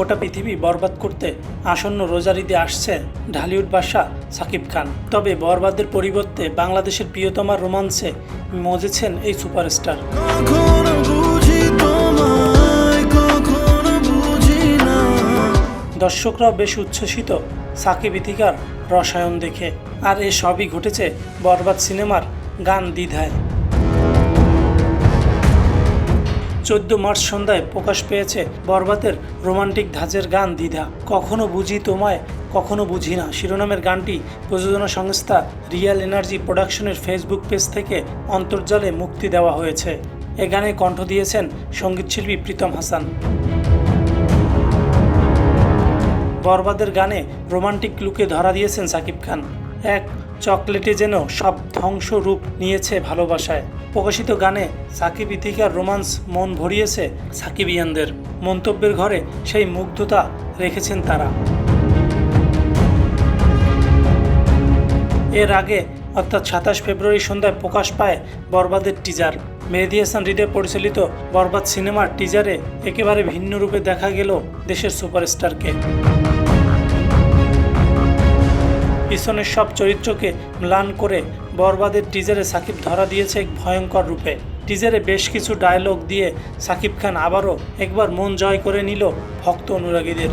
গোটা পৃথিবী বরবাদ করতে আসন্ন রোজারিতে আসছে ঢালিউড বাসা সাকিব খান। তবে বরবাদের পরিবর্তে বাংলাদেশের প্রিয়তমার রোমান্সে মজেছেন এই সুপারস্টার। দর্শকরাও বেশ উচ্ছ্বসিত সাকিব ইতিকার রসায়ন দেখে। আর এ সবই ঘটেছে বরবাদ সিনেমার গান দ্বিধায়। চোদ্দ মার্চ সন্ধ্যায় প্রকাশ পেয়েছে বরবাদের রোমান্টিক ধাঁচের গান দ্বিধা। কখনো বুঝি তোমায়, কখনো বুঝি না। শিরোনামের গানটি প্রযোজনা সংস্থা রিয়াল এনার্জি প্রোডাকশনের ফেসবুক পেজ থেকে অন্তর্জালে মুক্তি দেওয়া হয়েছে। এ গানে কণ্ঠ দিয়েছেন সঙ্গীতশিল্পী প্রীতম হাসান। বরবাদের গানে রোমান্টিক লুকে ধরা দিয়েছেন সাকিব খান। এক চকলেটে যেন সব ধ্বংস রূপ নিয়েছে ভালোবাসায়। প্রকাশিত গানে সাকিব ইতিকার রোমান্স মন ভরিয়েছে সাকিবিয়ানদের। মন্তব্যের ঘরে সেই মুগ্ধতা রেখেছেন তারা। এর আগে, অর্থাৎ সাতাশ ফেব্রুয়ারি সন্ধ্যায় প্রকাশ পায় বরবাদের টিজার। মেহেদি হাসান হৃদয় পরিচালিত বরবাদ সিনেমার টিজারে একেবারে ভিন্ন রূপে দেখা গেল দেশের সুপারস্টারকে। পিছনের সব চরিত্রকে ম্লান করে বরবাদের টিজারে সাকিব ধরা দিয়েছে এক ভয়ঙ্কর রূপে। টিজারে বেশ কিছু ডায়লগ দিয়ে সাকিব খান আবারও একবার মন জয় করে নিল ভক্ত অনুরাগীদের।